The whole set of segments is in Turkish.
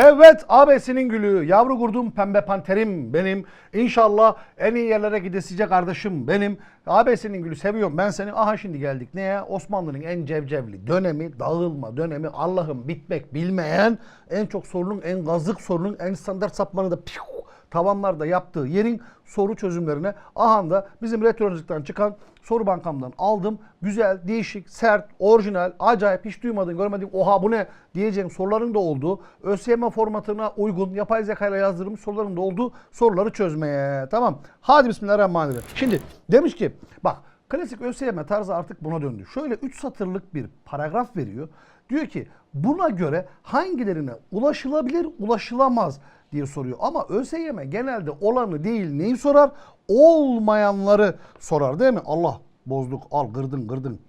Evet abesinin gülü, yavru kurdum pembe panterim benim. İnşallah en iyi yerlere gidesice kardeşim benim. Abesinin gülü seviyorum ben seni. Aha şimdi geldik neye? Osmanlı'nın en cevcevli dönemi, dağılma dönemi, Allah'ım bitmek bilmeyen, en çok sorunun, en gazık sorunun, en standart sapmanı da piu, tavanlarda yaptığı yerin soru çözümlerine aha da bizim retrolojikten çıkan soru bankamdan aldım. Güzel, değişik, sert, orijinal, acayip, hiç duymadığın, görmediğin, oha bu ne diyeceğin soruların da olduğu, ÖSYM formatına uygun, yapay zeka ile yazdırılmış soruların da olduğu soruları çözmeye. Tamam. Hadi bismillahirrahmanirrahim. Şimdi demiş ki bak klasik ÖSYM tarzı artık buna döndü. Şöyle 3 satırlık bir paragraf veriyor. Diyor ki buna göre hangilerine ulaşılabilir, ulaşılamaz diye soruyor. Ama ÖSYM genelde olanı değil neyi sorar? Olmayanları sorar değil mi? Allah bozduk al gırdın gırdın.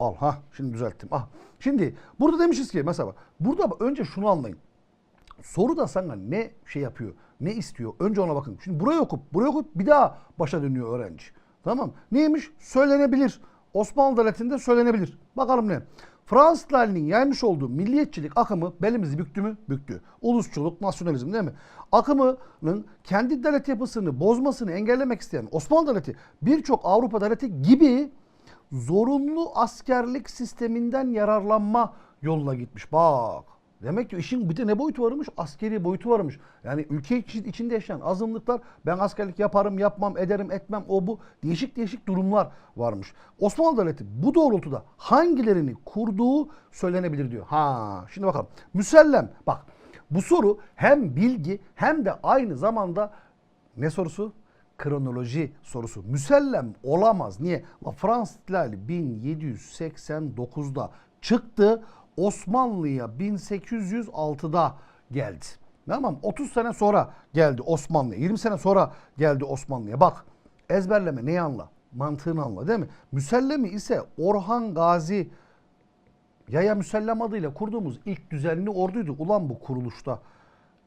Al ha şimdi düzelttim. Ah. Şimdi burada demişiz ki mesela burada önce şunu anlayın. Soru da sana ne şey yapıyor, ne istiyor? Önce ona bakın. Şimdi burayı okup, burayı okup bir daha başa dönüyor öğrenci. Tamam. Neymiş? Söylenebilir. Osmanlı Devleti'nde söylenebilir. Bakalım ne? Fransızlarının yaymış olduğu milliyetçilik akımı belimizi büktü mü? Büktü. Ulusçuluk, nasyonalizm değil mi? Akımının kendi devlet yapısını bozmasını engellemek isteyen Osmanlı Devleti birçok Avrupa devleti gibi zorunlu askerlik sisteminden yararlanma yoluna gitmiş. Bak. Demek ki işin bir de ne boyutu varmış? Askeri boyutu varmış. Yani ülke içi- içinde yaşayan azınlıklar ben askerlik yaparım, yapmam, ederim, etmem o bu değişik değişik durumlar varmış. Osmanlı Devleti bu doğrultuda hangilerini kurduğu söylenebilir diyor. Ha, şimdi bakalım. Müsellem. Bak bu soru hem bilgi hem de aynı zamanda ne sorusu? Kronoloji sorusu. Müsellem olamaz. Niye? La Fransız İhtilali 1789'da çıktı. Osmanlı'ya 1806'da geldi. Tamam 30 sene sonra geldi Osmanlı'ya. 20 sene sonra geldi Osmanlı'ya. Bak ezberleme neyi anla? Mantığını anla değil mi? Müsellemi ise Orhan Gazi Yaya Müsellem adıyla kurduğumuz ilk düzenli orduydu. Ulan bu kuruluşta.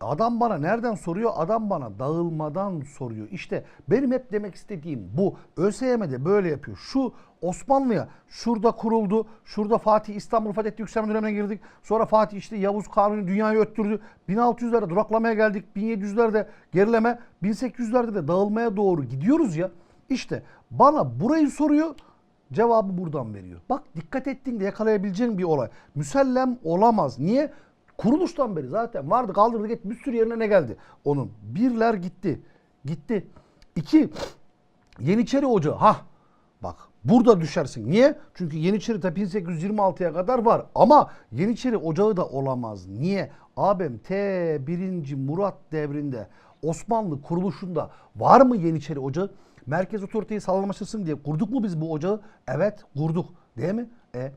Adam bana nereden soruyor? Adam bana dağılmadan soruyor. İşte benim hep demek istediğim bu. ÖSYM'de böyle yapıyor. Şu Osmanlı'ya şurada kuruldu. Şurada Fatih İstanbul fethetti yükselme dönemine girdik. Sonra Fatih işte Yavuz Kanuni dünyayı öttürdü. 1600'lerde duraklamaya geldik. 1700'lerde gerileme. 1800'lerde de dağılmaya doğru gidiyoruz ya. İşte bana burayı soruyor. Cevabı buradan veriyor. Bak dikkat ettiğinde yakalayabileceğin bir olay. Müsellem olamaz. Niye? Kuruluştan beri zaten vardı kaldırdı gitti bir sürü yerine ne geldi? Onun birler gitti. Gitti. İki Yeniçeri Ocağı. Ha bak burada düşersin. Niye? Çünkü Yeniçeri de 1826'ya kadar var. Ama Yeniçeri Ocağı da olamaz. Niye? Abim T 1. Murat devrinde Osmanlı kuruluşunda var mı Yeniçeri Ocağı? Merkez otoriteyi sağlamlaştırsın diye kurduk mu biz bu ocağı? Evet kurduk. Değil mi? E,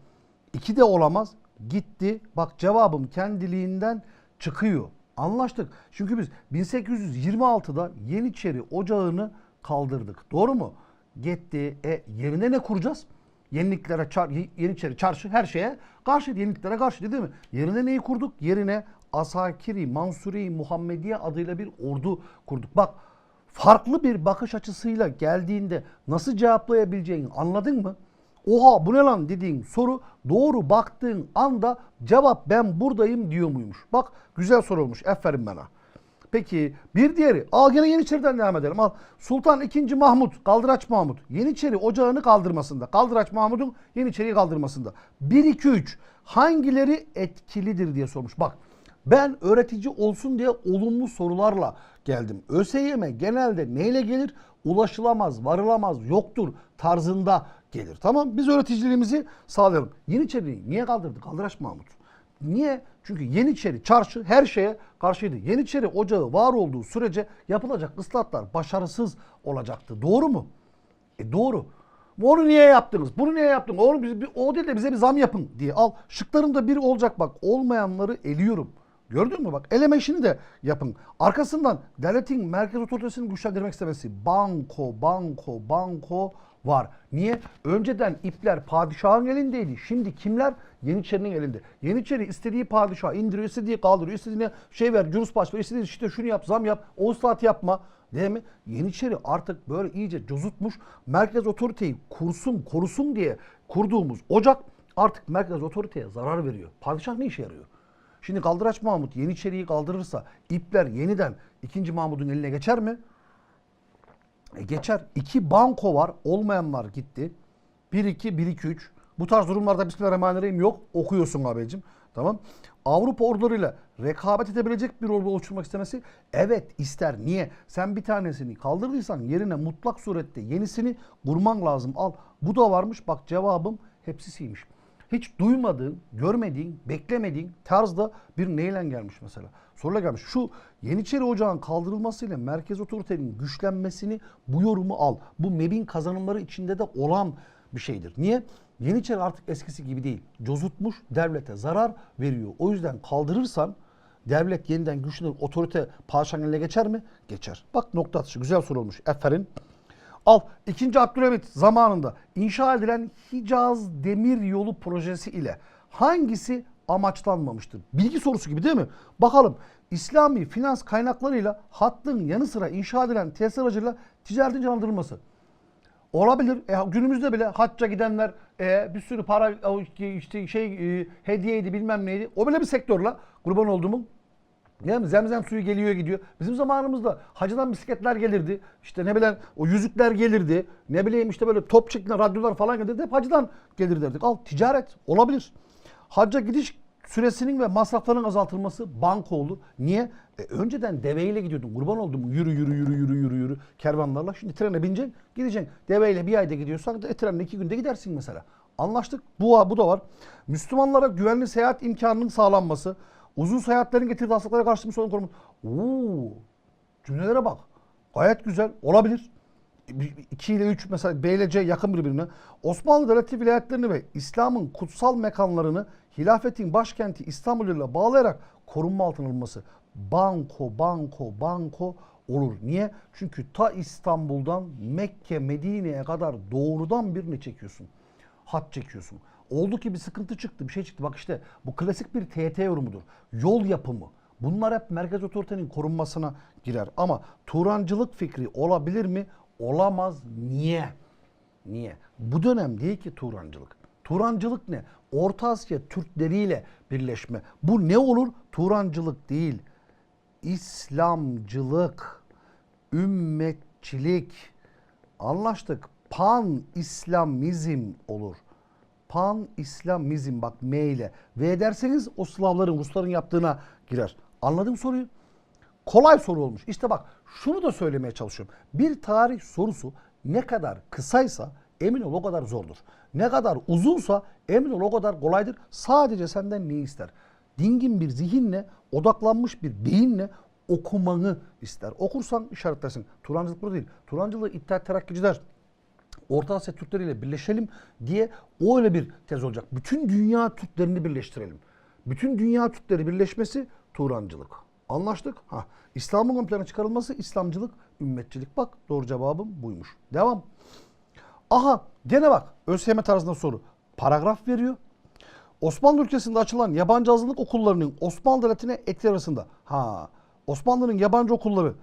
iki de olamaz. Gitti. Bak cevabım kendiliğinden çıkıyor. Anlaştık. Çünkü biz 1826'da Yeniçeri Ocağı'nı kaldırdık. Doğru mu? Gitti. E yerine ne kuracağız? Yeniliklere, çar, Yeniçeri, çarşı her şeye karşı, yeniliklere karşı değil mi? Yerine neyi kurduk? Yerine Asakiri, Mansuri, Muhammediye adıyla bir ordu kurduk. Bak farklı bir bakış açısıyla geldiğinde nasıl cevaplayabileceğini anladın mı? Oha bu ne lan dediğin soru doğru baktığın anda cevap ben buradayım diyor muymuş? Bak güzel soru olmuş. Aferin bana. Peki bir diğeri. Al gene Yeniçeri'den devam edelim. Al. Sultan II. Mahmut, Kaldıraç Mahmut. Yeniçeri ocağını kaldırmasında. Kaldıraç Mahmut'un Yeniçeri'yi kaldırmasında. 1, 2, 3. Hangileri etkilidir diye sormuş. Bak ben öğretici olsun diye olumlu sorularla geldim. ÖSYM genelde neyle gelir? Ulaşılamaz, varılamaz, yoktur tarzında gelir. Tamam biz öğreticiliğimizi sağlayalım. Yeniçeri'yi niye kaldırdı? Kaldıraç Mahmut. Niye? Çünkü Yeniçeri çarşı her şeye karşıydı. Yeniçeri ocağı var olduğu sürece yapılacak ıslahatlar başarısız olacaktı. Doğru mu? E doğru. Onu niye yaptınız? Bunu niye yaptın? Onu biz, o değil de bize bir zam yapın diye al. Şıklarında biri olacak bak. Olmayanları eliyorum. Gördün mü bak? Eleme işini de yapın. Arkasından devletin merkez otoritesini güçlendirmek istemesi. Banko, banko, banko var. Niye? Önceden ipler padişahın elindeydi. Şimdi kimler? Yeniçerinin elinde. Yeniçeri istediği padişah indiriyor, istediği kaldırıyor, istediğine şey ver, cürus baş ver, istediği işte şunu yap, zam yap, o saat yapma. Değil mi? Yeniçeri artık böyle iyice cozutmuş. Merkez otoriteyi kursun, korusun diye kurduğumuz ocak artık merkez otoriteye zarar veriyor. Padişah ne işe yarıyor? Şimdi Kaldıraç Mahmut Yeniçeri'yi kaldırırsa ipler yeniden 2. Mahmut'un eline geçer mi? E geçer. İki banko var. Olmayanlar gitti. 1-2, 1-2-3. Bu tarz durumlarda Bismillahirrahmanirrahim yok. Okuyorsun abicim. Tamam. Avrupa ordularıyla rekabet edebilecek bir ordu oluşturmak istemesi evet ister. Niye? Sen bir tanesini kaldırdıysan yerine mutlak surette yenisini kurman lazım. Al. Bu da varmış. Bak cevabım hepsi C'ymiş. Hiç duymadığın, görmediğin, beklemediğin tarzda bir neyle gelmiş mesela. Soruyla gelmiş. Şu Yeniçeri Ocağı'nın kaldırılmasıyla merkez otoritenin güçlenmesini bu yorumu al. Bu MEB'in kazanımları içinde de olan bir şeydir. Niye? Yeniçeri artık eskisi gibi değil. Cozutmuş, devlete zarar veriyor. O yüzden kaldırırsan devlet yeniden güçlenir, otorite padişahın eline geçer mi? Geçer. Bak nokta atışı. Güzel soru olmuş. Al 2. Abdülhamit zamanında inşa edilen Hicaz Demir Yolu projesi ile hangisi amaçlanmamıştır? Bilgi sorusu gibi değil mi? Bakalım İslami finans kaynaklarıyla hattın yanı sıra inşa edilen tesis aracıyla ticaretin canlandırılması. Olabilir. E, günümüzde bile hacca gidenler e, bir sürü para işte şey e, hediyeydi bilmem neydi. O bile bir sektörle kurban olduğumun Mi? Zemzem suyu geliyor gidiyor. Bizim zamanımızda hacıdan bisikletler gelirdi. İşte ne bileyim o yüzükler gelirdi. Ne bileyim işte böyle top şeklinde radyolar falan gelirdi. Hep hacıdan gelir derdik. Al ticaret olabilir. Hacca gidiş süresinin ve masraflarının azaltılması banko olur. Niye? E, önceden deveyle gidiyordun. Kurban oldum. Yürü yürü yürü yürü yürü yürü kervanlarla. Şimdi trene bineceksin gideceksin. Deveyle bir ayda gidiyorsan e, trenle iki günde gidersin mesela. Anlaştık. Bu, bu da var. Müslümanlara güvenli seyahat imkanının sağlanması. Uzun seyahatlerin getirdiği hastalıklara karşı bir sorun koruması. Oo, cümlelere bak. Gayet güzel. Olabilir. 2 ile 3 mesela B ile C yakın birbirine. Osmanlı Devleti vilayetlerini ve İslam'ın kutsal mekanlarını hilafetin başkenti İstanbul ile bağlayarak korunma altına alınması. Banko, banko, banko olur. Niye? Çünkü ta İstanbul'dan Mekke, Medine'ye kadar doğrudan birini çekiyorsun. Hat çekiyorsun. Oldu ki bir sıkıntı çıktı, bir şey çıktı. Bak işte bu klasik bir TYT yorumudur. Yol yapımı. Bunlar hep merkez otoritenin korunmasına girer. Ama Turancılık fikri olabilir mi? Olamaz. Niye? Niye? Bu dönem değil ki Turancılık. Turancılık ne? Orta Asya Türkleriyle birleşme. Bu ne olur? Turancılık değil. İslamcılık, ümmetçilik. Anlaştık. Pan İslamizm olur. Pan İslamizm bak M ile. V derseniz o Slavların, Rusların yaptığına girer. Anladın soruyu? Kolay soru olmuş. İşte bak şunu da söylemeye çalışıyorum. Bir tarih sorusu ne kadar kısaysa emin ol o kadar zordur. Ne kadar uzunsa emin ol o kadar kolaydır. Sadece senden ne ister? Dingin bir zihinle, odaklanmış bir beyinle okumanı ister. Okursan işaretlersin. Turancılık bu değil. Turancılığı İttihat Terakkiciler, Orta Asya Türkleri ile birleşelim diye o öyle bir tez olacak. Bütün dünya Türklerini birleştirelim. Bütün dünya Türkleri birleşmesi Turancılık. Anlaştık. Ha. İslam'ın ön plana çıkarılması İslamcılık, ümmetçilik. Bak doğru cevabım buymuş. Devam. Aha gene bak ÖSYM tarzında soru. Paragraf veriyor. Osmanlı ülkesinde açılan yabancı azınlık okullarının Osmanlı Devleti'ne etki arasında. Ha Osmanlı'nın yabancı okulları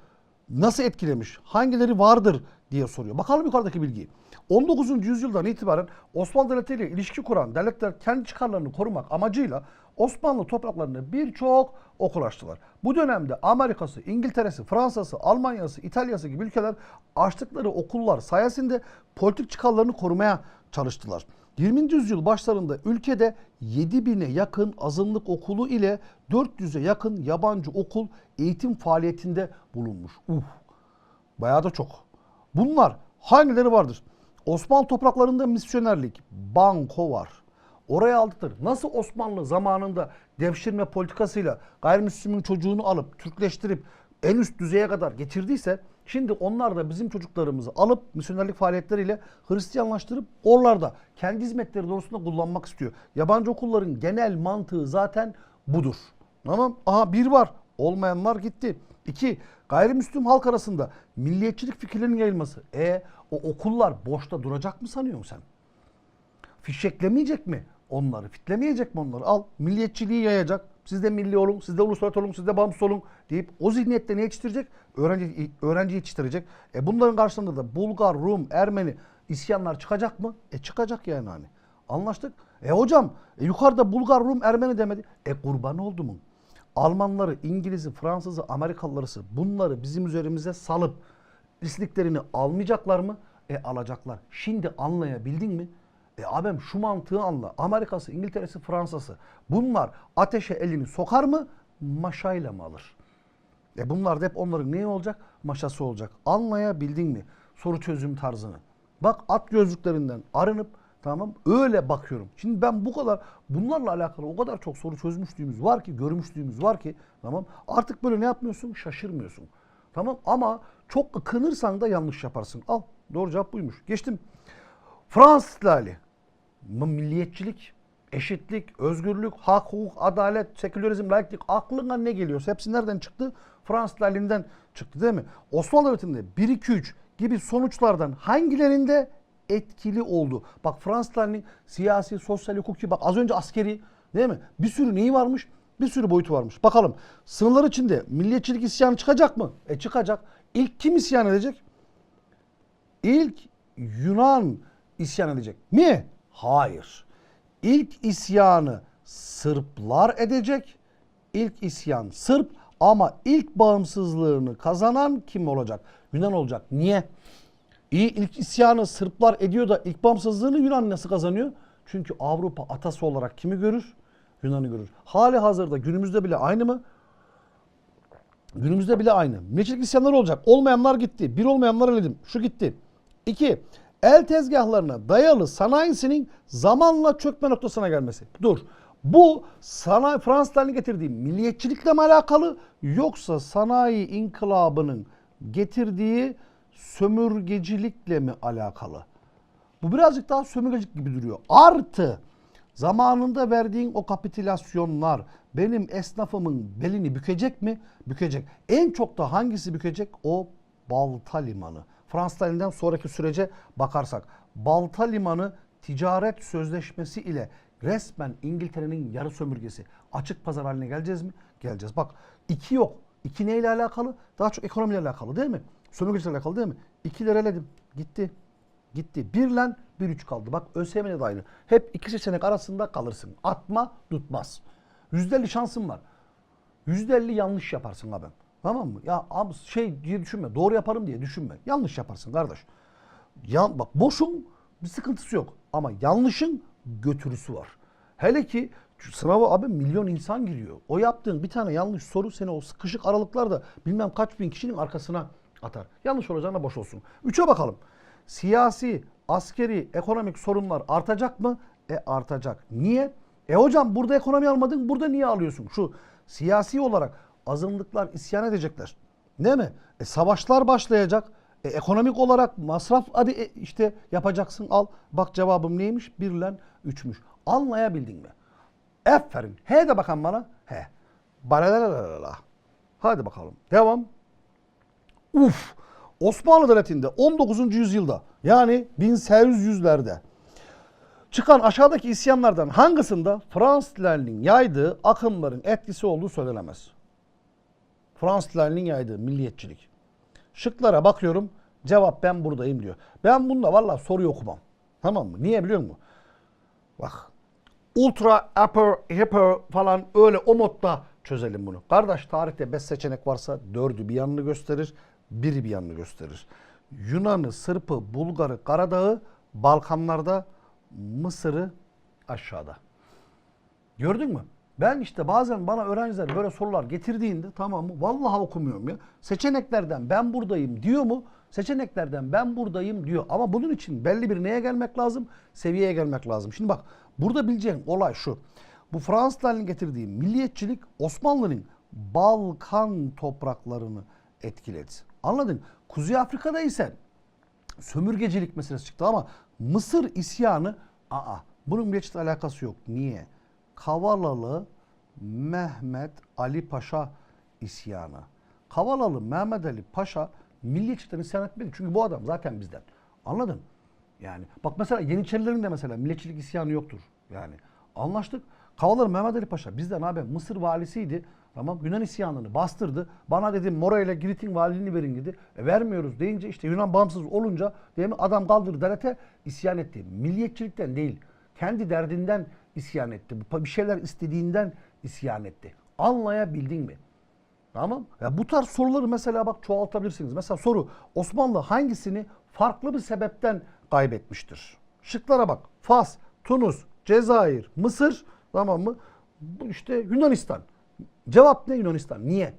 nasıl etkilemiş? Hangileri vardır diye soruyor. Bakalım yukarıdaki bilgiyi. 19. yüzyıldan itibaren Osmanlı Devleti ile ilişki kuran devletler kendi çıkarlarını korumak amacıyla Osmanlı topraklarını birçok okul açtılar. Bu dönemde Amerika'sı, İngiltere'si, Fransa'sı, Almanya'sı, İtalya'sı gibi ülkeler açtıkları okullar sayesinde politik çıkarlarını korumaya çalıştılar. 20. yüzyıl başlarında ülkede 7000'e yakın azınlık okulu ile 400'e yakın yabancı okul eğitim faaliyetinde bulunmuş. Uf, bayağı da çok. Bunlar hangileri vardır? Osmanlı topraklarında misyonerlik, banko var. Oraya aldılar. Nasıl Osmanlı zamanında devşirme politikasıyla gayrimüslimin çocuğunu alıp Türkleştirip en üst düzeye kadar getirdiyse şimdi onlar da bizim çocuklarımızı alıp misyonerlik faaliyetleriyle Hristiyanlaştırıp oralarda kendi hizmetleri doğrusunda kullanmak istiyor. Yabancı okulların genel mantığı zaten budur. Tamam. Aha bir var. Olmayanlar gitti. İki, gayrimüslim halk arasında milliyetçilik fikirlerinin yayılması. E o okullar boşta duracak mı sanıyorsun sen? Fişeklemeyecek mi onları? Fitlemeyecek mi onları? Al milliyetçiliği yayacak. Siz de milli olun, siz de uluslararası olun, siz de bağımsız olun deyip o zihniyette ne yetiştirecek? Öğrenci, öğrenci yetiştirecek. E bunların karşılığında da Bulgar, Rum, Ermeni isyanlar çıkacak mı? E çıkacak yani hani. Anlaştık. E hocam e yukarıda Bulgar, Rum, Ermeni demedi. E kurban oldu mu? Almanları, İngiliz'i, Fransız'ı, Amerikalılarısı bunları bizim üzerimize salıp istediklerini almayacaklar mı? E alacaklar. Şimdi anlayabildin mi? E abim şu mantığı anla. Amerika'sı, İngiltere'si, Fransa'sı bunlar ateşe elini sokar mı? Maşayla mı alır? E bunlar da hep onların neyi olacak? Maşası olacak. Anlayabildin mi soru çözüm tarzını? Bak at gözlüklerinden arınıp tamam öyle bakıyorum. Şimdi ben bu kadar bunlarla alakalı o kadar çok soru çözmüşlüğümüz var ki, görmüşlüğümüz var ki tamam artık böyle ne yapmıyorsun? Şaşırmıyorsun. Tamam ama çok ıkınırsan da yanlış yaparsın. Al doğru cevap buymuş. Geçtim. Fransız İhlali. Milliyetçilik, eşitlik, özgürlük, hak, hukuk, adalet, sekülerizm, laiklik aklına ne geliyorsa hepsi nereden çıktı? Fransız İhlali'nden çıktı değil mi? Osmanlı Devleti'nde 1 2 3 gibi sonuçlardan hangilerinde etkili oldu? Bak Fransız İhlali'nin siyasi, sosyal, hukuki bak az önce askeri değil mi? Bir sürü neyi varmış? Bir sürü boyutu varmış. Bakalım sınırlar içinde milliyetçilik isyanı çıkacak mı? E çıkacak. İlk kim isyan edecek? İlk Yunan isyan edecek mi? Hayır. İlk isyanı Sırplar edecek. İlk isyan Sırp ama ilk bağımsızlığını kazanan kim olacak? Yunan olacak. Niye? İyi ilk isyanı Sırplar ediyor da ilk bağımsızlığını Yunan nasıl kazanıyor? Çünkü Avrupa atası olarak kimi görür? Yunan'ı görür. Hali hazırda günümüzde bile aynı mı? Günümüzde bile aynı. Milliyetçilik isyanları olacak. Olmayanlar gitti. Bir olmayanlar eledim. Şu gitti. İki, el tezgahlarına dayalı sanayisinin zamanla çökme noktasına gelmesi. Dur. Bu sanayi Fransızların getirdiği milliyetçilikle mi alakalı yoksa sanayi inkılabının getirdiği sömürgecilikle mi alakalı? Bu birazcık daha sömürgecilik gibi duruyor. Artı zamanında verdiğin o kapitülasyonlar benim esnafımın belini bükecek mi? Bükecek. En çok da hangisi bükecek? O Balta Limanı. Fransız elinden sonraki sürece bakarsak Balta Limanı ticaret sözleşmesi ile resmen İngiltere'nin yarı sömürgesi. Açık pazar haline geleceğiz mi? Geleceğiz. Bak iki yok. İki neyle alakalı? Daha çok ekonomiyle alakalı değil mi? Sömürgeciyle alakalı değil mi? İkileri eledim. Gitti. Gitti. Bir lan bir üç kaldı. Bak ÖSYM'de de aynı. Hep iki seçenek arasında kalırsın. Atma tutmaz. Yüzde elli şansın var. Yüzde elli yanlış yaparsın abi. Tamam mı? Ya abi şey diye düşünme. Doğru yaparım diye düşünme. Yanlış yaparsın kardeş. Ya, bak boşun bir sıkıntısı yok. Ama yanlışın götürüsü var. Hele ki sınava abi milyon insan giriyor. O yaptığın bir tane yanlış soru seni o sıkışık aralıklarda bilmem kaç bin kişinin arkasına atar. Yanlış olacağına boş olsun. Üçe bakalım. Siyasi, askeri, ekonomik sorunlar artacak mı? E artacak. Niye? E hocam burada ekonomi almadın, burada niye alıyorsun? Şu siyasi olarak azınlıklar isyan edecekler. Değil mi? E savaşlar başlayacak. E, ekonomik olarak masraf hadi e, işte yapacaksın al. Bak cevabım neymiş? Bir ile üçmüş. Anlayabildin mi? Aferin. He de bakan bana. He. Balalalala. Hadi bakalım. Devam. Uf. Osmanlı Devleti'nde 19. yüzyılda yani 1800'lerde çıkan aşağıdaki isyanlardan hangisinde Fransızların yaydığı akımların etkisi olduğu söylenemez. Fransızların yaydığı milliyetçilik. Şıklara bakıyorum. Cevap ben buradayım diyor. Ben bunda valla soruyu okumam. Tamam mı? Niye biliyor musun? Bak. Ultra, upper, hyper falan öyle o modda çözelim bunu. Kardeş tarihte 5 seçenek varsa 4'ü bir yanını gösterir, biri bir yanını gösterir. Yunan'ı, Sırp'ı, Bulgar'ı, Karadağ'ı, Balkanlarda, Mısır'ı aşağıda. Gördün mü? Ben işte bazen bana öğrenciler böyle sorular getirdiğinde tamam mı? Vallahi okumuyorum ya. Seçeneklerden ben buradayım diyor mu? Seçeneklerden ben buradayım diyor. Ama bunun için belli bir neye gelmek lazım? Seviyeye gelmek lazım. Şimdi bak burada bileceğin olay şu. Bu Fransızların getirdiği milliyetçilik Osmanlı'nın Balkan topraklarını etkiledi. Anladın? Kuzey Afrika'da ise sömürgecilik meselesi çıktı ama Mısır isyanı aa bunun milliyetçilikle alakası yok. Niye? Kavalalı Mehmet Ali Paşa isyanı. Kavalalı Mehmet Ali Paşa milliyetçilikten isyan etmedi. Çünkü bu adam zaten bizden. Anladın? Yani bak mesela Yeniçerilerin de mesela milliyetçilik isyanı yoktur. Yani anlaştık. Kavalalı Mehmet Ali Paşa bizden abi Mısır valisiydi. Tamam Yunan isyanını bastırdı. Bana dedim Mora ile Girit'in valiliğini verin dedi. E, vermiyoruz deyince işte Yunan bağımsız olunca değil mi? adam kaldırdı devlete isyan etti. Milliyetçilikten değil. Kendi derdinden isyan etti. Bir şeyler istediğinden isyan etti. Anlayabildin mi? Tamam. Ya bu tarz soruları mesela bak çoğaltabilirsiniz. Mesela soru Osmanlı hangisini farklı bir sebepten kaybetmiştir? Şıklara bak. Fas, Tunus, Cezayir, Mısır tamam mı? Bu işte Yunanistan. Cevap ne Yunanistan? Niye?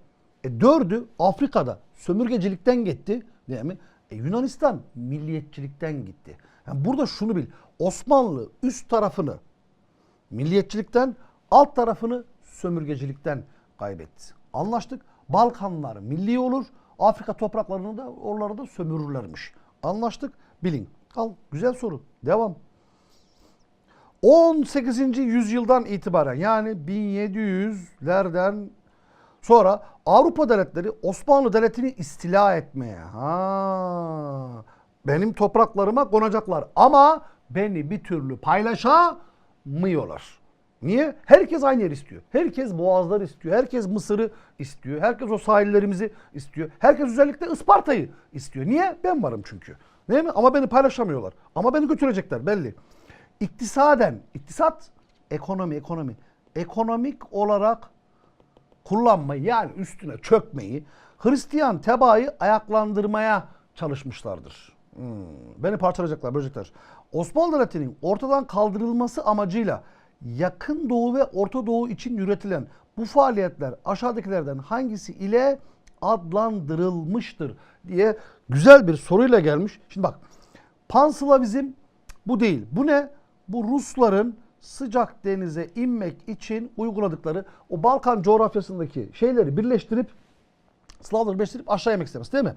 E dördü Afrika'da sömürgecilikten gitti değil mi? E Yunanistan milliyetçilikten gitti. Yani burada şunu bil. Osmanlı üst tarafını milliyetçilikten, alt tarafını sömürgecilikten kaybetti. Anlaştık. Balkanlar milli olur. Afrika topraklarını da oraları da sömürürlermiş. Anlaştık. Bilin. Al. Güzel soru. Devam. 18. yüzyıldan itibaren yani 1700'lerden sonra Avrupa devletleri Osmanlı devletini istila etmeye. Ha. Benim topraklarıma konacaklar ama beni bir türlü paylaşamıyorlar. Niye? Herkes aynı yer istiyor. Herkes Boğazlar istiyor. Herkes Mısır'ı istiyor. Herkes o sahillerimizi istiyor. Herkes özellikle Isparta'yı istiyor. Niye? Ben varım çünkü. Değil mi? Ama beni paylaşamıyorlar. Ama beni götürecekler belli. İktisaden, iktisat, ekonomi, ekonomi. Ekonomik olarak kullanmayı yani üstüne çökmeyi Hristiyan tebaayı ayaklandırmaya çalışmışlardır. Hmm, Beni parçalayacaklar, bölecekler. Osmanlı Devleti'nin ortadan kaldırılması amacıyla yakın doğu ve Orta Doğu için üretilen bu faaliyetler aşağıdakilerden hangisi ile adlandırılmıştır diye güzel bir soruyla gelmiş. Şimdi bak Panslavizm bu değil. Bu ne? Bu Rusların sıcak denize inmek için uyguladıkları o Balkan coğrafyasındaki şeyleri birleştirip Slavları birleştirip aşağı yemek istemesi değil mi?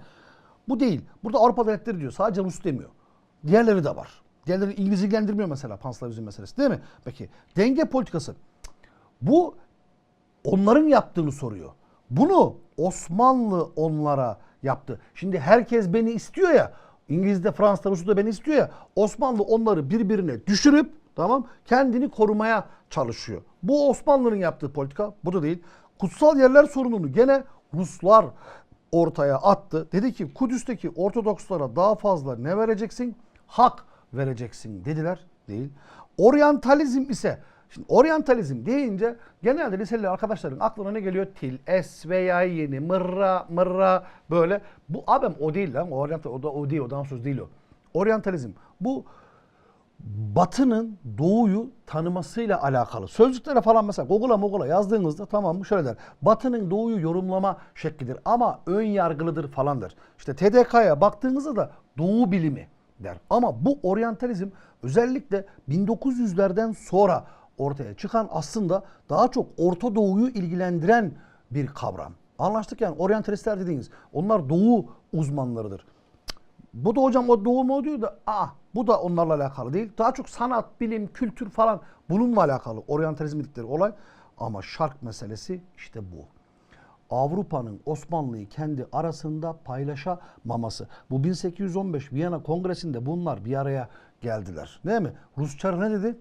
Bu değil. Burada Avrupa devletleri diyor. Sadece Rus demiyor. Diğerleri de var. Diğerleri İngiliz ilgilendirmiyor mesela Panslavizm meselesi değil mi? Peki denge politikası. Bu onların yaptığını soruyor. Bunu Osmanlı onlara yaptı. Şimdi herkes beni istiyor ya. İngiliz'de, Fransa'da, Rusya'da beni istiyor ya. Osmanlı onları birbirine düşürüp tamam kendini korumaya çalışıyor. Bu Osmanlı'nın yaptığı politika. Bu da değil. Kutsal yerler sorununu gene Ruslar ortaya attı. Dedi ki Kudüs'teki Ortodokslara daha fazla ne vereceksin? Hak vereceksin dediler. Değil. Oryantalizm ise Şimdi oryantalizm deyince genelde liseli arkadaşların aklına ne geliyor? Til, es veya yeni, mırra, mırra böyle. Bu abim o değil lan. O oryantal, o da o değil. O dansöz değil o. Oryantalizm. Bu Batı'nın doğuyu tanımasıyla alakalı. Sözlüklere falan mesela Google'a Google'a yazdığınızda tamam mı şöyle der. Batı'nın doğuyu yorumlama şeklidir ama ön yargılıdır falandır. İşte TDK'ya baktığınızda da doğu bilimi der. Ama bu oryantalizm özellikle 1900'lerden sonra ortaya çıkan aslında daha çok Orta Doğu'yu ilgilendiren bir kavram. Anlaştık yani oryantalistler dediğiniz onlar doğu uzmanlarıdır. Bu da hocam o doğu mu diyor da aa bu da onlarla alakalı değil. Daha çok sanat, bilim, kültür falan bununla alakalı oryantalizm dedikleri olay. Ama şark meselesi işte bu. Avrupa'nın Osmanlı'yı kendi arasında paylaşamaması. Bu 1815 Viyana Kongresi'nde bunlar bir araya geldiler. Değil mi? Rus Çarı ne dedi?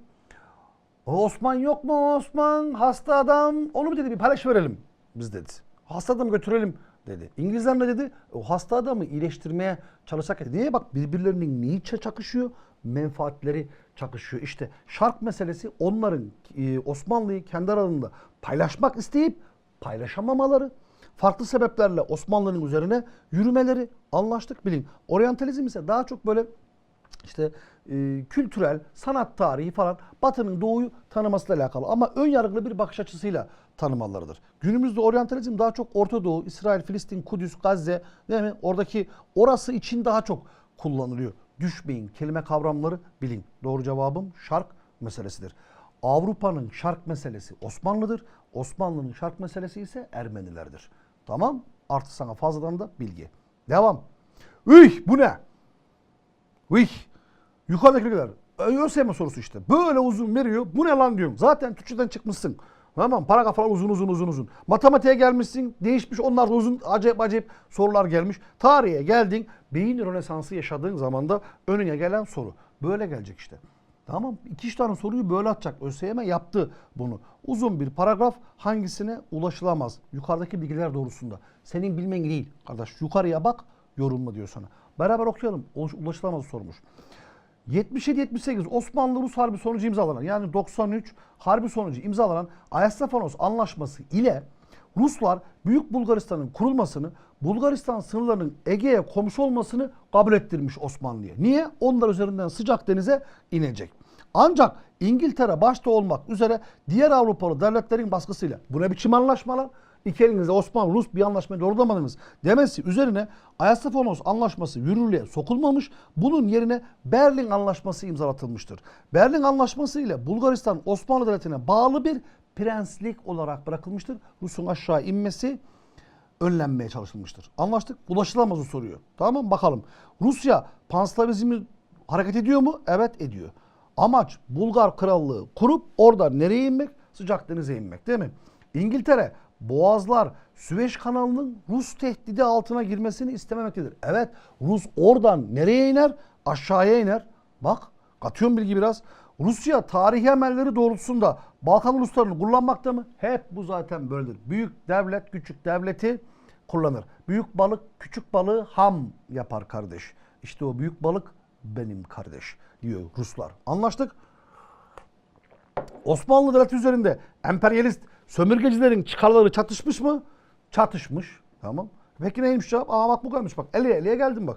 O Osman yok mu Osman? Hasta adam. Onu mu dedi bir paylaş verelim biz dedi. Hasta adamı götürelim dedi. İngilizler ne dedi? O hasta adamı iyileştirmeye çalışacak. dedi. Niye? Bak birbirlerinin niye çakışıyor? Menfaatleri çakışıyor. İşte şark meselesi onların e, Osmanlı'yı kendi aralarında paylaşmak isteyip paylaşamamaları. Farklı sebeplerle Osmanlı'nın üzerine yürümeleri anlaştık bilin. Oryantalizm ise daha çok böyle işte e, kültürel, sanat tarihi falan Batı'nın doğuyu tanımasıyla alakalı ama ön yargılı bir bakış açısıyla tanımalarıdır. Günümüzde oryantalizm daha çok Orta Doğu, İsrail, Filistin, Kudüs, Gazze değil mi? Oradaki orası için daha çok kullanılıyor. Düşmeyin kelime kavramları bilin. Doğru cevabım şark meselesidir. Avrupa'nın şark meselesi Osmanlı'dır. Osmanlı'nın şark meselesi ise Ermenilerdir. Tamam? Artı sana fazladan da bilgi. Devam. Üy bu ne? Uy. Yukarıdaki kadar. ÖSYM sorusu işte. Böyle uzun veriyor. Bu ne lan diyorum. Zaten Türkçeden çıkmışsın. Tamam Paragraflar uzun uzun uzun uzun. Matematiğe gelmişsin. Değişmiş onlar da uzun acayip acayip sorular gelmiş. Tarihe geldin. Beyin rönesansı yaşadığın zaman da önüne gelen soru. Böyle gelecek işte. Tamam iki üç tane soruyu böyle atacak. ÖSYM yaptı bunu. Uzun bir paragraf hangisine ulaşılamaz? Yukarıdaki bilgiler doğrusunda. Senin bilmen değil kardeş. Yukarıya bak yorumla diyor sana. Beraber okuyalım. Ulaş- Ulaşılamaz sormuş. 77-78 Osmanlı-Rus Harbi sonucu imzalanan yani 93 Harbi sonucu imzalanan Ayastafanos Anlaşması ile Ruslar Büyük Bulgaristan'ın kurulmasını, Bulgaristan sınırlarının Ege'ye komşu olmasını kabul ettirmiş Osmanlı'ya. Niye? Onlar üzerinden sıcak denize inecek. Ancak İngiltere başta olmak üzere diğer Avrupalı devletlerin baskısıyla bu ne biçim anlaşmalar? İki elinizde Osmanlı Rus bir anlaşmayı doğrulamadınız demesi üzerine Ayastafanos anlaşması yürürlüğe sokulmamış. Bunun yerine Berlin anlaşması imzalatılmıştır. Berlin anlaşması ile Bulgaristan Osmanlı Devleti'ne bağlı bir prenslik olarak bırakılmıştır. Rus'un aşağı inmesi önlenmeye çalışılmıştır. Anlaştık. Ulaşılamazı soruyor. Tamam mı? Bakalım. Rusya panslavizmi hareket ediyor mu? Evet ediyor. Amaç Bulgar krallığı kurup oradan nereye inmek? Sıcak denize inmek değil mi? İngiltere Boğazlar Süveyş kanalının Rus tehdidi altına girmesini istememektedir. Evet Rus oradan nereye iner? Aşağıya iner. Bak katıyorum bilgi biraz. Rusya tarihi emelleri doğrultusunda Balkan uluslarını kullanmakta mı? Hep bu zaten böyledir. Büyük devlet küçük devleti kullanır. Büyük balık küçük balığı ham yapar kardeş. İşte o büyük balık benim kardeş diyor Ruslar. Anlaştık. Osmanlı Devleti üzerinde emperyalist sömürgecilerin çıkarları çatışmış mı? Çatışmış. Tamam. Peki neymiş cevap? Aa bak bu gelmiş bak. Eleye eleye geldim bak.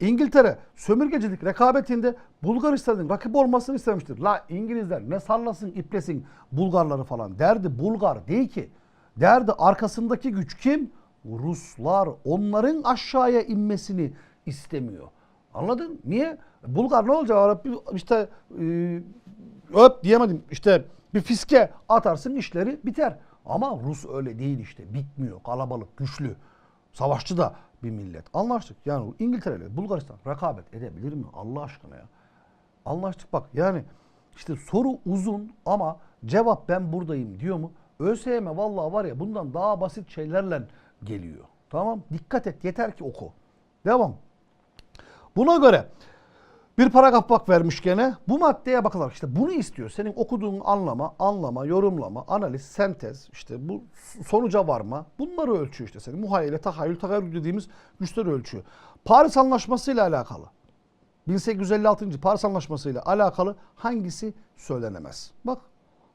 İngiltere sömürgecilik rekabetinde Bulgaristan'ın rakip olmasını istemiştir. La İngilizler ne sallasın iplesin Bulgarları falan. Derdi Bulgar değil ki. Derdi arkasındaki güç kim? Ruslar. Onların aşağıya inmesini istemiyor. Anladın? Niye? Bulgar ne olacak? İşte e, öp diyemedim. İşte bir fiske atarsın işleri biter. Ama Rus öyle değil işte. Bitmiyor. Kalabalık, güçlü. Savaşçı da bir millet. Anlaştık. Yani İngiltere ile Bulgaristan rekabet edebilir mi? Allah aşkına ya. Anlaştık bak. Yani işte soru uzun ama cevap ben buradayım diyor mu? ÖSYM vallahi var ya bundan daha basit şeylerle geliyor. Tamam? Dikkat et. Yeter ki oku. Devam. Buna göre bir paragraf bak vermiş gene. Bu maddeye bakılarak işte bunu istiyor. Senin okuduğun anlama, anlama, yorumlama, analiz, sentez, işte bu sonuca varma. Bunları ölçüyor işte senin. Muhayyele, tahayyül, tahayyül dediğimiz güçleri ölçüyor. Paris Anlaşması ile alakalı. 1856. Paris Anlaşması ile alakalı hangisi söylenemez? Bak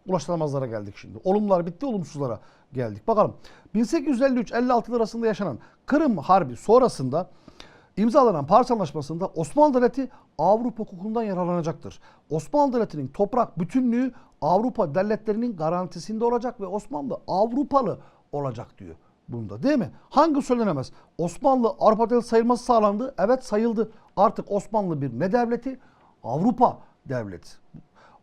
ulaşılamazlara geldik şimdi. Olumlar bitti, olumsuzlara geldik. Bakalım 1853-56 arasında yaşanan Kırım Harbi sonrasında İmzalanan Paris Anlaşması'nda Osmanlı Devleti Avrupa hukukundan yararlanacaktır. Osmanlı Devleti'nin toprak bütünlüğü Avrupa devletlerinin garantisinde olacak ve Osmanlı Avrupalı olacak diyor bunda değil mi? Hangi söylenemez? Osmanlı Avrupa devleti sayılması sağlandı. Evet sayıldı. Artık Osmanlı bir ne devleti? Avrupa devleti.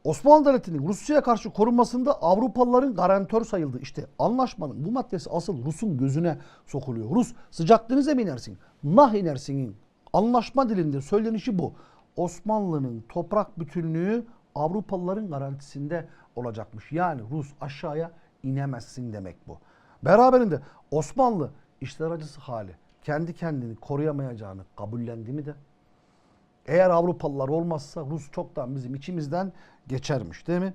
Osmanlı Devleti'nin Rusya'ya karşı korunmasında Avrupalıların garantör sayıldı. İşte anlaşmanın bu maddesi asıl Rus'un gözüne sokuluyor. Rus sıcak denize mi inersin? Nah inersinin anlaşma dilinde söylenişi bu. Osmanlı'nın toprak bütünlüğü Avrupalıların garantisinde olacakmış. Yani Rus aşağıya inemezsin demek bu. Beraberinde Osmanlı işler acısı hali kendi kendini koruyamayacağını kabullendi mi de eğer Avrupalılar olmazsa Rus çoktan bizim içimizden geçermiş değil mi?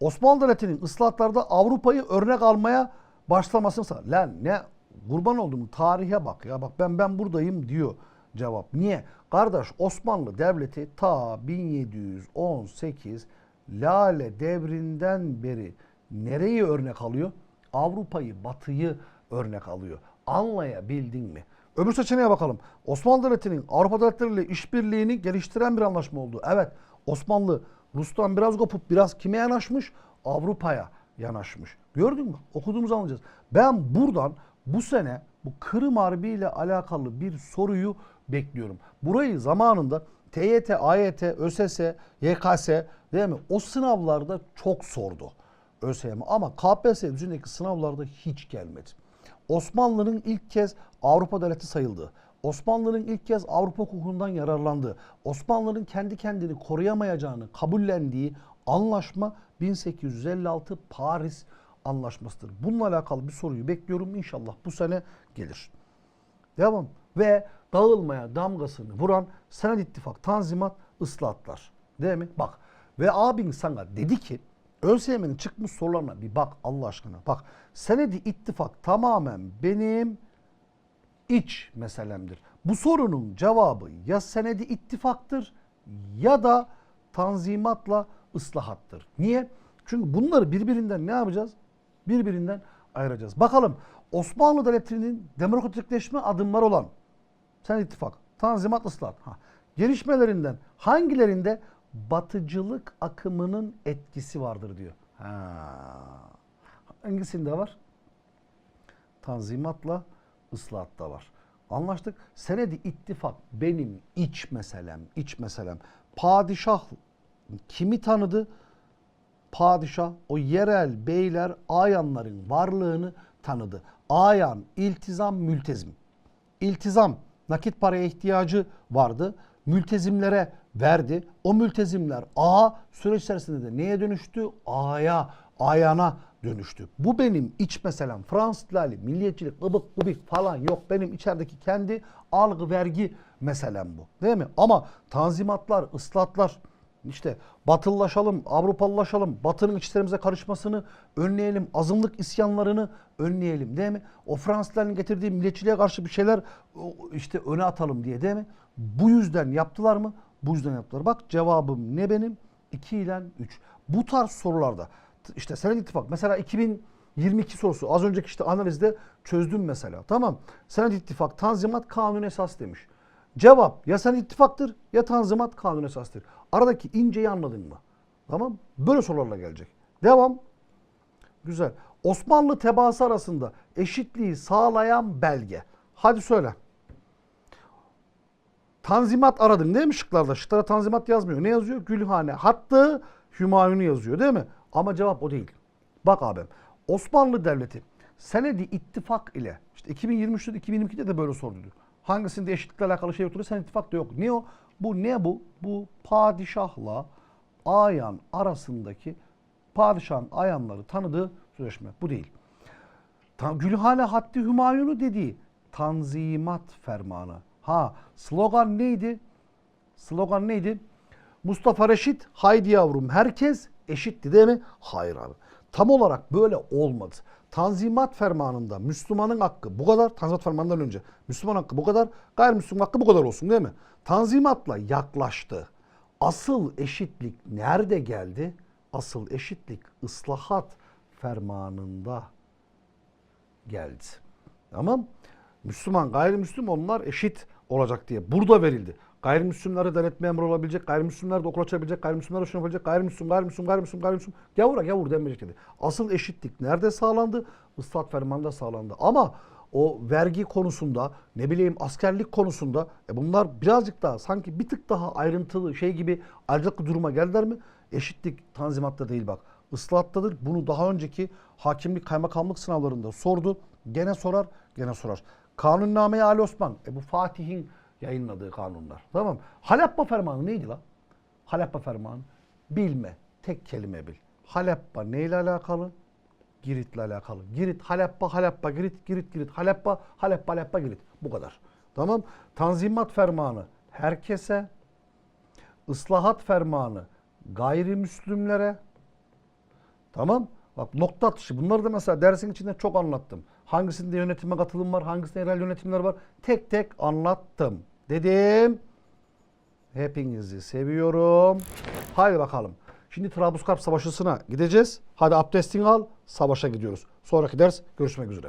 Osmanlı Devleti'nin ıslahatlarda Avrupa'yı örnek almaya başlamasını. Lan ne kurban oldum tarihe bak ya bak ben ben buradayım diyor cevap. Niye? Kardeş Osmanlı Devleti ta 1718 Lale devrinden beri nereyi örnek alıyor? Avrupa'yı, Batı'yı örnek alıyor. Anlayabildin mi? Öbür seçeneğe bakalım. Osmanlı Devleti'nin Avrupa devletleriyle işbirliğini geliştiren bir anlaşma oldu. Evet Osmanlı Rus'tan biraz kopup biraz kime yanaşmış? Avrupa'ya yanaşmış. Gördün mü? Okuduğumuz anlayacağız. Ben buradan bu sene bu Kırım Harbi ile alakalı bir soruyu bekliyorum. Burayı zamanında TYT, AYT, ÖSS, YKS değil mi? O sınavlarda çok sordu ÖSYM ama KPSS düzeyindeki sınavlarda hiç gelmedi. Osmanlı'nın ilk kez Avrupa devleti sayıldı. Osmanlı'nın ilk kez Avrupa hukukundan yararlandığı, Osmanlı'nın kendi kendini koruyamayacağını kabullendiği anlaşma 1856 Paris Anlaşması'dır. Bununla alakalı bir soruyu bekliyorum. İnşallah bu sene gelir. Devam. Ve dağılmaya damgasını vuran Sened İttifak, Tanzimat, ıslahatlar. Değil mi? Bak. Ve abin sana dedi ki ÖSYM'nin çıkmış sorularına bir bak Allah aşkına. Bak senedi ittifak tamamen benim iç meselemdir. Bu sorunun cevabı ya senedi ittifaktır ya da tanzimatla ıslahattır. Niye? Çünkü bunları birbirinden ne yapacağız? Birbirinden ayıracağız. Bakalım Osmanlı Devleti'nin demokratikleşme adımları olan sen ittifak, tanzimat, ıslahat. Ha. Gelişmelerinden hangilerinde batıcılık akımının etkisi vardır diyor. Ha. Hangisinde var? Tanzimatla ıslahatta var. Anlaştık. Senedi ittifak benim iç meselem, iç meselem. Padişah kimi tanıdı? Padişah o yerel beyler ayanların varlığını tanıdı. Ayan, iltizam, mültezim. İltizam, nakit paraya ihtiyacı vardı. Mültezimlere verdi. O mültezimler A süreç içerisinde de neye dönüştü? A'ya, ayana dönüştü. Bu benim iç meselem. Fransız ihtilali, milliyetçilik, ıbık gıbık falan yok. Benim içerideki kendi algı vergi meselem bu. Değil mi? Ama tanzimatlar, ıslahatlar, işte batılılaşalım, Avrupalılaşalım, batının içlerimize karışmasını önleyelim, azınlık isyanlarını önleyelim değil mi? O Fransızların getirdiği milliyetçiliğe karşı bir şeyler işte öne atalım diye değil mi? Bu yüzden yaptılar mı? Bu yüzden yaptılar. Bak cevabım ne benim? 2 ile 3. Bu tarz sorularda işte Sened İttifak mesela 2022 sorusu az önceki işte analizde çözdüm mesela. Tamam. Sened İttifak Tanzimat Kanun esas demiş. Cevap ya sen ittifaktır ya tanzimat kanun esastır. Aradaki inceyi anladın mı? Tamam. Böyle sorularla gelecek. Devam. Güzel. Osmanlı tebaası arasında eşitliği sağlayan belge. Hadi söyle. Tanzimat aradın değil mi şıklarda? Şıklara tanzimat yazmıyor. Ne yazıyor? Gülhane. Hattı Hümayun'u yazıyor değil mi? Ama cevap o değil. Bak abim. Osmanlı Devleti senedi ittifak ile işte 2023'te 2022'de de böyle soruldu. Hangisinde eşitlikle alakalı şey yoktur? Sen ittifak da yok. Ne o? Bu ne bu? Bu padişahla ayan arasındaki padişahın ayanları tanıdığı sözleşme. Bu değil. Gülhane Haddi Hümayun'u dediği Tanzimat Fermanı. Ha slogan neydi? Slogan neydi? Mustafa Reşit haydi yavrum herkes eşitti değil mi? Hayır abi. Tam olarak böyle olmadı. Tanzimat fermanında Müslümanın hakkı bu kadar. Tanzimat fermanından önce Müslüman hakkı bu kadar. Gayrimüslim hakkı bu kadar olsun değil mi? Tanzimatla yaklaştı. Asıl eşitlik nerede geldi? Asıl eşitlik ıslahat fermanında geldi. Tamam. Müslüman, gayrimüslim onlar eşit olacak diye. Burada verildi. Gayrimüslimlere devlet memuru olabilecek, gayrimüslimler de okul açabilecek, gayrimüslimler şunu yapabilecek, gayrimüslim, gayrimüslim, gayrimüslim, gayrimüslim. Gavura gavur denmeyecek dedi. Asıl eşitlik nerede sağlandı? Islat fermanında sağlandı. Ama o vergi konusunda, ne bileyim askerlik konusunda e bunlar birazcık daha sanki bir tık daha ayrıntılı şey gibi ayrıcalıklı duruma geldiler mi? Eşitlik tanzimatta değil bak. Islahattadır. Bunu daha önceki hakimlik kaymakamlık sınavlarında sordu. Gene sorar, gene sorar. Kanunname Ali Osman. E bu Fatih'in yayınladığı kanunlar. Tamam. Haleppa fermanı neydi lan? Haleppa fermanı. Bilme. Tek kelime bil. Haleppa neyle alakalı? Girit'le alakalı. Girit, Haleppa, Haleppa, Girit, Girit, Girit, Haleppa, Haleppa, Haleppa, Girit. Bu kadar. Tamam. Tanzimat fermanı herkese, ıslahat fermanı gayrimüslimlere, Tamam. Bak nokta atışı. Bunları da mesela dersin içinde çok anlattım. Hangisinde yönetime katılım var, hangisinde yerel yönetimler var. Tek tek anlattım. Dedim. Hepinizi seviyorum. Haydi bakalım. Şimdi Trablusgarp Savaşı'sına gideceğiz. Hadi abdestini al. Savaşa gidiyoruz. Sonraki ders görüşmek üzere.